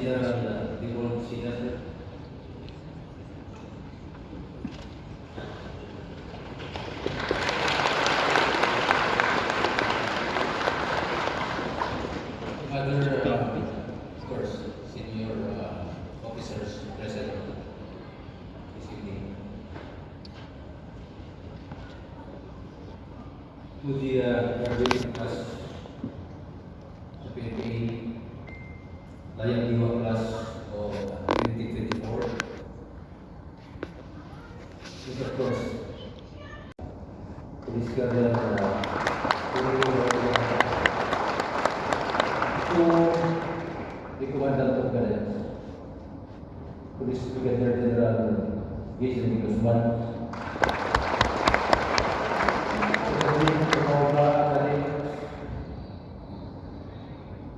Dibon Senator. Other, uh, of course, senior uh, officers present this evening. To the uh, graduating class, Layang Diwa class of 2024. This of course, police guardian, uh, to the commandant of cadets, Police Brigadier General Jason Guzman,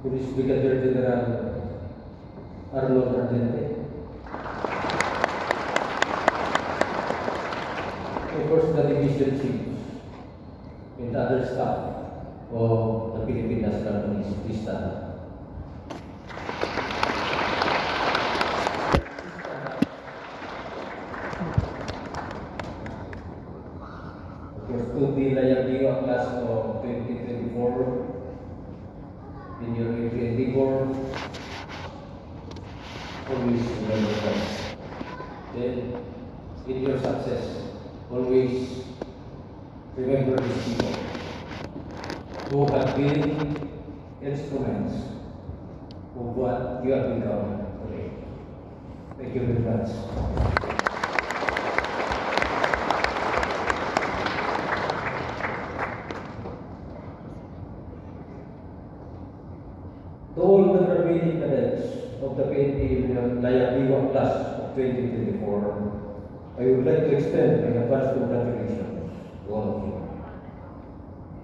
Police Brigadier General Arnold Ardente. Of course, the division chiefs and other staff of the Philippine National Police, please stand Then, in your success, always remember these people who have been instruments of what you have become today. Thank you very much. To all the remaining cadets of the PNP Layang class 2024, I would like to extend my advance congratulations to all of you.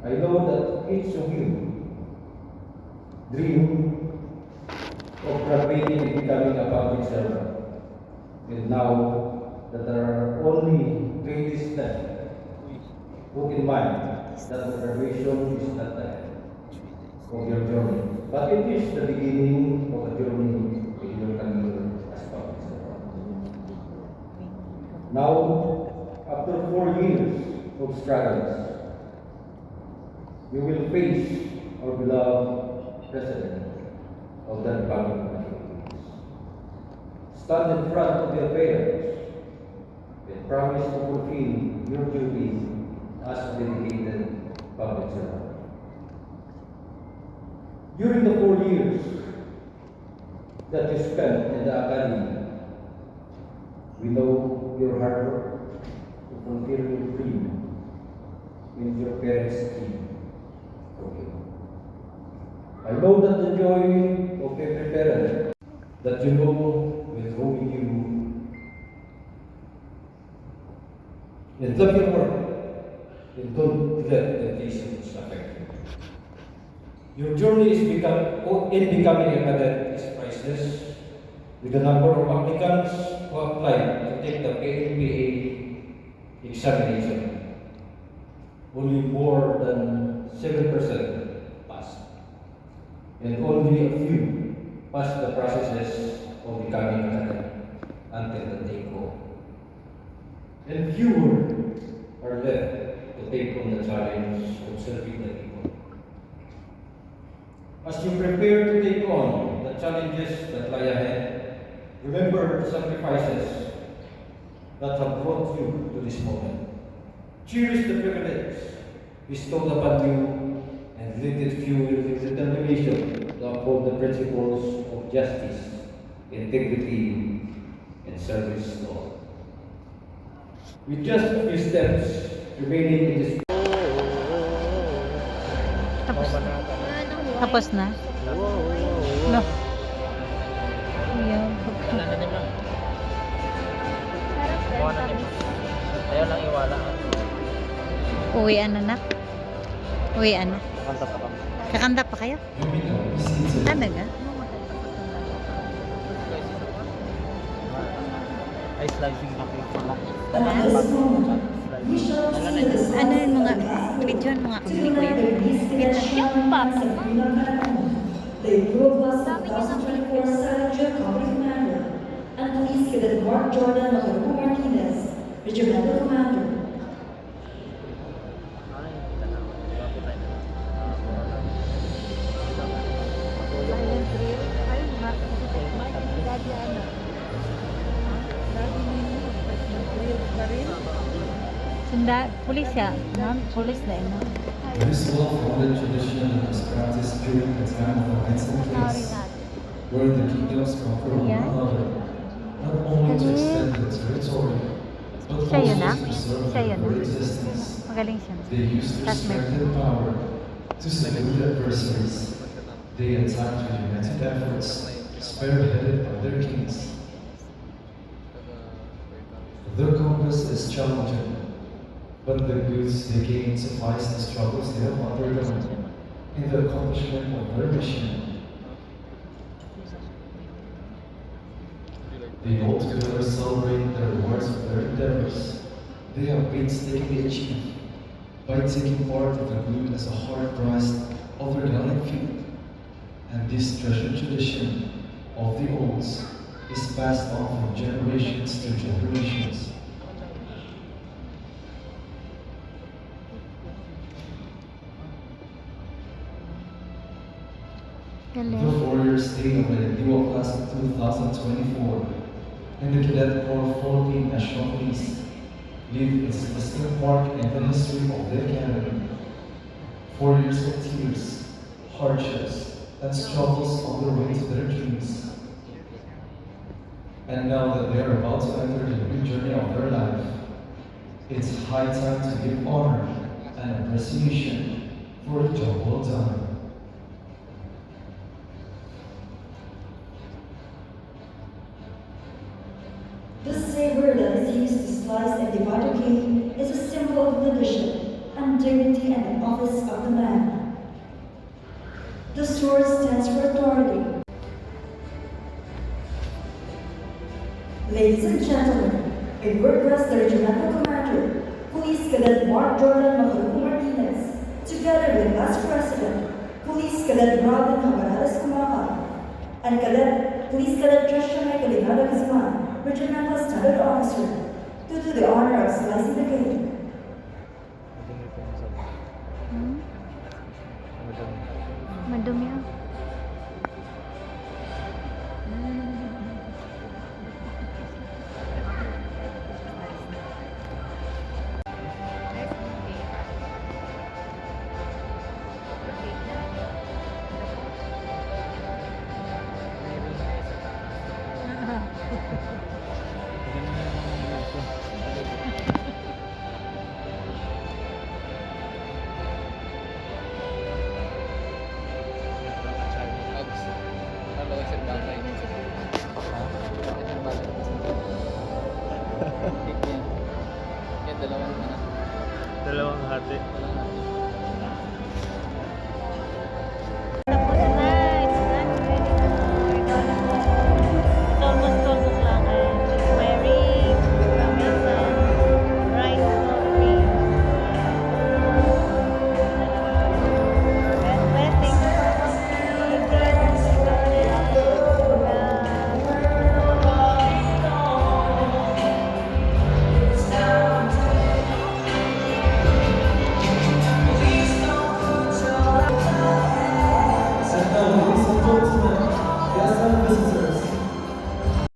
I know that each of you dream of graduating and becoming a public servant. And now that there are only days left, put in mind that the graduation is not the end of your journey, but it is the beginning of a journey in your career as public servant. Now, after four years of struggles, we will face our beloved President of the Republic of the Philippines. Stand in front of your parents and promise to fulfill your duties as a dedicated public servant. During the four years that you spent in the academy, know your hard work to fulfill your dream and your parents' for you. I know that the joy of every parent that you know grow in you. And love your work and don't let temptations affect you. Your journey is become, in becoming a cadet is priceless. With the number of applicants who applied to take the KNPA examination, only more than 7% passed. And only a few passed the processes of becoming a cadet until the take-home. And fewer are left to take on the challenge of serving the people. As you prepare to take on the challenges that lie ahead, remember the sacrifices that have brought you to this moment. Cherish the privilege bestowed upon you and let it fuel your determination to uphold the principles of justice, integrity, and service all. With just a few steps remaining in this Tapos, na. tapos na? No. Uwian na nak? Uwian na. Kanta pa kami. Kakanta pa kayo? Talaga? Ay, slicing na cake pala. Ano yung mga videoan mga kami ko yun? Video. Yung papa. Sabi niya sa Police Cadet Mark Jordan Macaruco Martinez, Regimental Commander. Siya. Ma'am, pulis na yun. no? This well-founded tradition was practiced during the time of the Sorry kings, where the kingdoms conquered one Yeah. another, not only to extend their territory, but also to preserve their existence. They used their strength and power to subdue adversaries. They attacked with united efforts, spearheaded by their kings. Their conquest is challenging, but the goods they gain suffice the struggles they have undergone in the accomplishment of their mission. They together celebrate the rewards of their endeavors. They have painstakingly achieved by taking part of the good as a hard prize of their gallant feat. And this treasured tradition of the olds is passed on from generations to generations. The four-year stay of the dual class of 2024 in the Cadet Corps Philippine National Police leave its distinct mark in the history of the academy. Four years of tears, hardships, and struggles on their way to their dreams. And now that they are about to enter the new journey of their life, it's high time to give honor and appreciation for the job well done. This saber that is used to slice and divide a cake is a symbol of leadership and dignity and the office of the man. The sword stands for authority. Ladies and gentlemen, I request the Regimental Commander, Police Cadet Mark Jordan Macaruco Martinez, together with Vice President, Police Cadet Robin Camarades Kumakan, and Cadet Police Cadet Joshua Caligado Guzman, Regimental Standard Officer, to do the honor of